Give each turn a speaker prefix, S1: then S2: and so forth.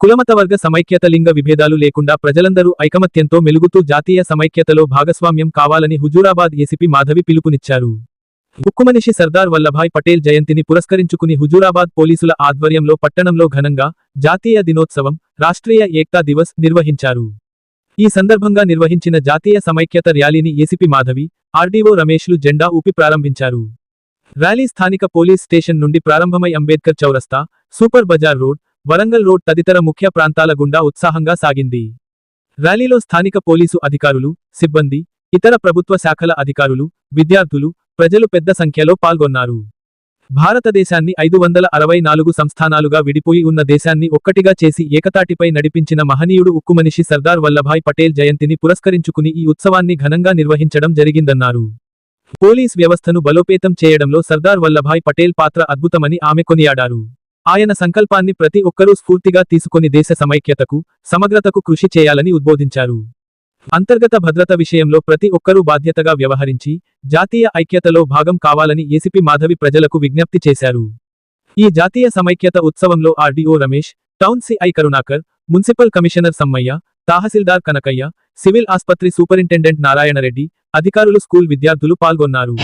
S1: కులమతవర్గ సమైక్యత లింగ విభేదాలు లేకుండా ప్రజలందరూ ఐకమత్యంతో మెలుగుతూ జాతీయ సమైక్యతలో భాగస్వామ్యం కావాలని హుజూరాబాద్ ఏసీపీ మాధవి పిలుపునిచ్చారు. ఉక్కుమనిషి సర్దార్ వల్లభాయ్ పటేల్ జయంతిని పురస్కరించుకుని హుజూరాబాద్ పోలీసుల ఆధ్వర్యంలో పట్టణంలో ఘనంగా జాతీయ దినోత్సవం రాష్ట్రీయ ఏక్తా దివస్ నిర్వహించారు. ఈ సందర్భంగా నిర్వహించిన జాతీయ సమైక్యత ర్యాలీని ఏసీపీ మాధవి ఆర్డీఓ రమేష్లు జెండా ఊపి ప్రారంభించారు. ర్యాలీ స్థానిక పోలీస్ స్టేషన్ నుండి ప్రారంభమై అంబేద్కర్ చౌరస్తా super bazaar road Warangal road తదితర ముఖ్య ప్రాంతాల గుండా ఉత్సాహంగా సాగింది. ర్యాలీలో స్థానిక పోలీసు అధికారులు సిబ్బంది ఇతర ప్రభుత్వ శాఖల అధికారులు విద్యార్థులు ప్రజలు పెద్ద సంఖ్యలో పాల్గొన్నారు. భారతదేశాన్ని ఐదు వందల అరవై నాలుగు సంస్థానాలుగా విడిపోయి ఉన్న దేశాన్ని ఒక్కటిగా చేసి ఏకతాటిపై నడిపించిన మహనీయుడు ఉక్కుమనిషి సర్దార్ వల్లభాయ్ పటేల్ జయంతిని పురస్కరించుకుని ఈ ఉత్సవాన్ని ఘనంగా నిర్వహించడం జరిగిందన్నారు. పోలీస్ వ్యవస్థను బలోపేతం చేయడంలో సర్దార్ వల్లభాయ్ పటేల్ పాత్ర అద్భుతమని ఆమె కొనియాడారు. ఆయన సంకల్పాన్ని ప్రతి ఒక్కరూ స్ఫూర్తిగా తీసుకొని దేశ సమైక్యతకు సమగ్రతకు కృషి చేయాలని ఉద్బోధించారు. అంతర్గత భద్రత విషయంలో ప్రతి ఒక్కరూ బాధ్యతగా వ్యవహరించి జాతీయ ఐక్యతలో భాగం కావాలని ఏసీపీ మాధవి ప్రజలకు విజ్ఞప్తి చేశారు. ఈ జాతీయ సమైక్యత ఉత్సవంలో RDO Ramesh town CI Karunakar municipal commissioner Sammaiah tahsildar Kanakaiah civil ఆస్పత్రి సూపరింటెండెంట్ నారాయణరెడ్డి అధికారులు స్కూల్ విద్యార్థులు పాల్గొన్నారు.